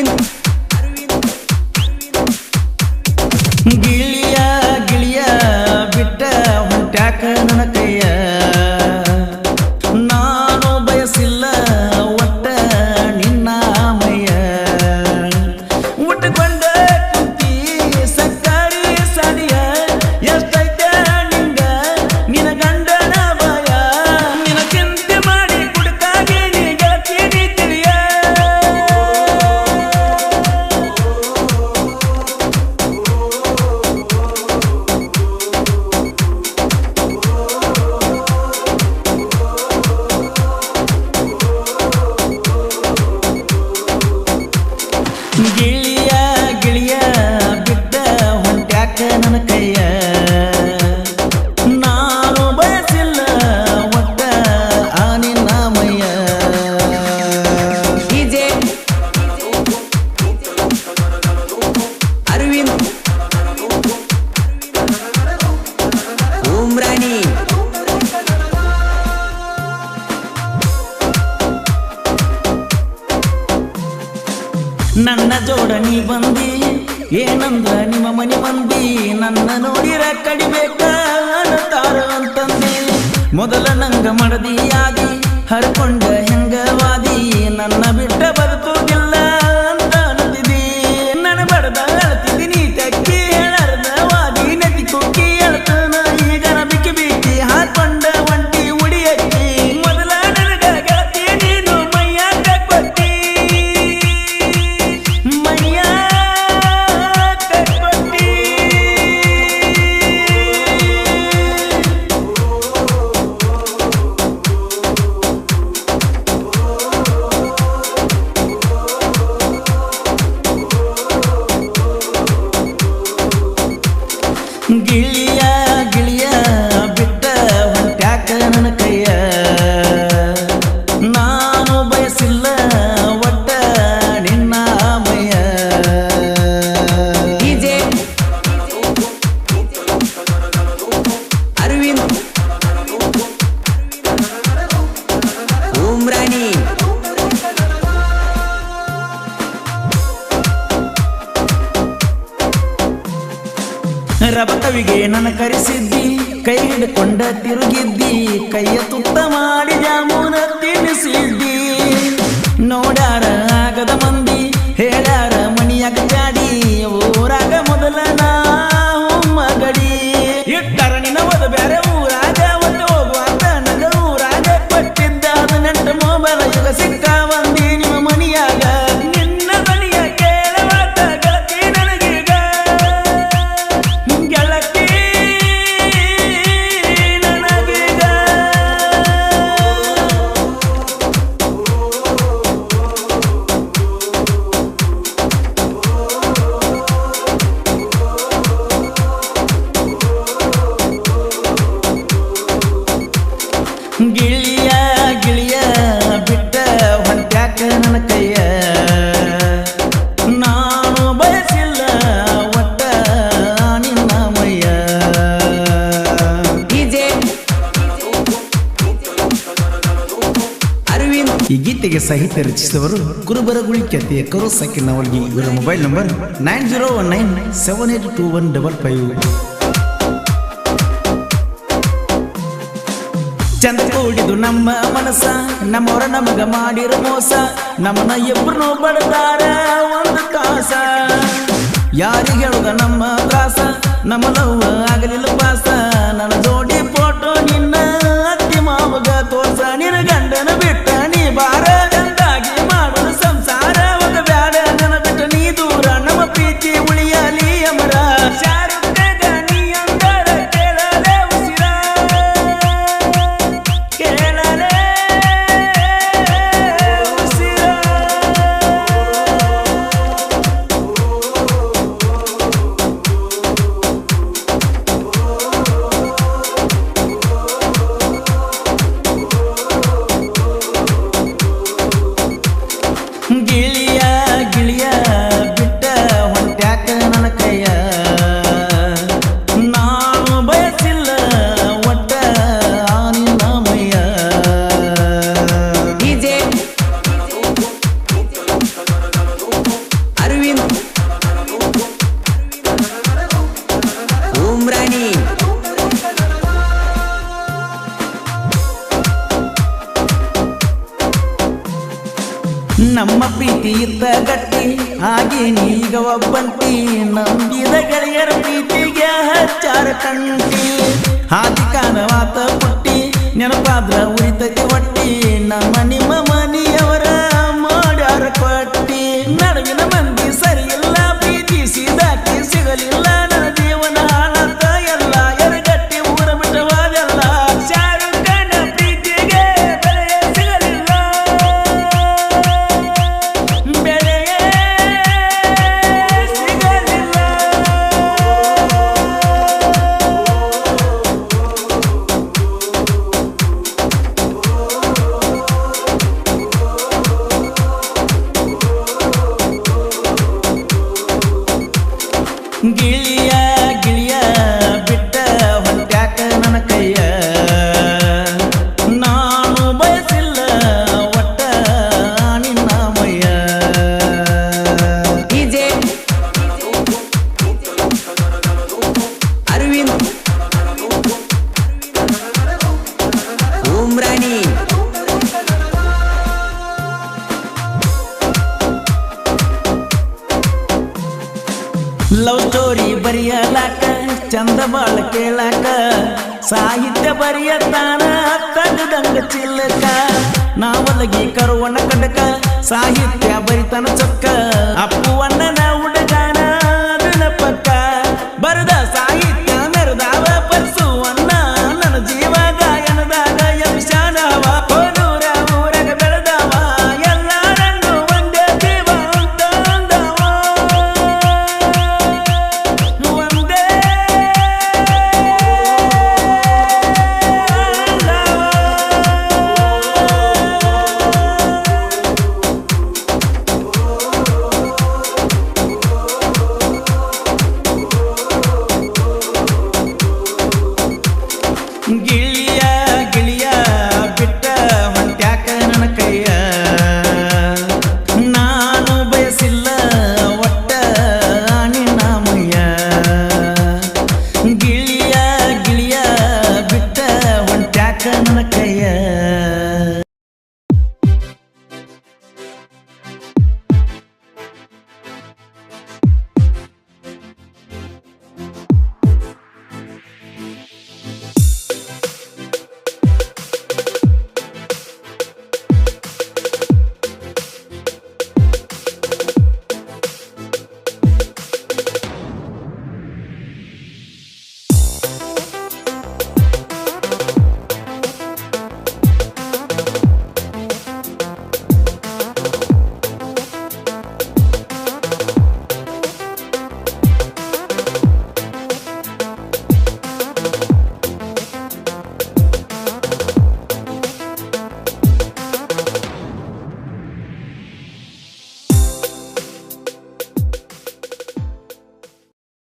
ಅರವಿಂದ್ ಗಿಳಿಯ ನನ್ನ ಜೋಡ ನೀ ಬಂದಿ, ಏನಂದ್ರ ನಿಮ್ಮ ಮನೆ ಬಂದಿ ನನ್ನ ನೋಡಿರ ಕಡಿಬೇಕ ಮೊದಲ ನಂಗ ಮಡದಿಯಾಗಿ ಹರ್ಕೊಂಡ ಹೆಂಗವಾದಿ ರಬಕವಿಗೆ ನನ್ನ ಕರೆಸಿದ್ದಿ, ಕೈ ಹಿಡ್ಕೊಂಡ ತಿರುಗಿದ್ದಿ, ಕೈಯ ತುತ್ತ ಮಾಡಿ ಜಾಮೂನ ತಿನ್ನಿಸಿದ್ದಿ ನೋಡಾರ ಆಗದ ಮಂದಿ, ಹೇಳಾರ ಮಣಿಯಾಗ ಜಾಡಿ, ಊರಾಗ ಮೊದಲ ನಾವು ಮಗಡಿ. ಇಟ್ಟರ ನಿನ್ನ ಬೇರೆ ಊರಾಗ ಒಂದು ಹೋಗುವಂತ ನನ್ನ ಊರಾಗ ಕೊಟ್ಟಿದ್ದ ನೆಂಟ ಮೊಬೈಲ್ ಯುಗ ಸಿಕ್ಕ ಬಂದಿ ನನ್ನ ಕೈಯ ನಾನು ಬಯಸಿಲ್ಲ ಒಟ್ಟ ನಿನ್ನ ಮೈಯ. ಡಿಜೆ ಅರವಿಂದ್. ಈ ಗೀತೆಗೆ ಸಾಹಿತ್ಯ ರಚಿಸಿದವರು ಕುರುಬರಗುಳಿ ಖ್ಯಾತಿಯ ಕರು ಸಾಕಿನ ಅವರಿಗೆ ಇವರ mobile number nine zero one nine seven eight two one double five. ಚಂದ ಕೂಡಿದು ನಮ್ಮ ಮನಸ ನಮ್ಮವರ ನಮಗ ಮಾಡಿರೋ ಮೋಸ, ನಮ್ಮನ್ನ ಇಬ್ರು ಬಡದಾರ ಒಂದು ಕಾಸ ಯಾರಿಗೆ ಹೇಳುದ ನಮ್ಮ ತ್ರಾಸ, ನಮ್ಮ ಲವ್ ಆಗಲಿಲ್ಲ ಪಾಸ ನನ್ನ ಜೋಡಿ ಫೋಟೋ ನಿನ್ನ ಅತ್ತಿ ಮಾಮಗ ತೋರ್ಸ, ನಿನ್ನ ಗಂಡನ ಬಿಟ್ಟ ನೀ ಬಾರ. ನಮ್ಮ ಪ್ರೀತಿ ಇದ್ದ ಗಟ್ಟಿ. ಹಾಗೆ ನೀಗ ಒಬ್ಬಂತಿ ನಂಬಿದ ಗೆಳೆಯರ ಪ್ರೀತಿಗೆ ಹಚ್ಚಾರ ಕಂಟಿ. ಹಾದಿ ಕಾಣವಾತ ಪುಟ್ಟಿ, ನೆನಪಾದ್ರ ಉಳಿತಕ್ಕೆ ಒಟ್ಟಿ. ನಮ್ಮ ಲವ್ ಸ್ಟೋರಿ ಬರೆಯಲಾಕ, ಚಂದ ಬಾಳ ಕೇಳಾಕ, ಸಾಹಿತ್ಯ ಬರೆಯತಾನ ತಗದಂಗ ಚಿಲ್ಲಕ. ನಾವಲಗಿ ಕರುವಣ್ಣ ಕಡಕ, ಸಾಹಿತ್ಯ ಬರಿತನ ಚೊಕ್ಕ. ಅಪ್ಪುವಣ್ಣನ ಉಡ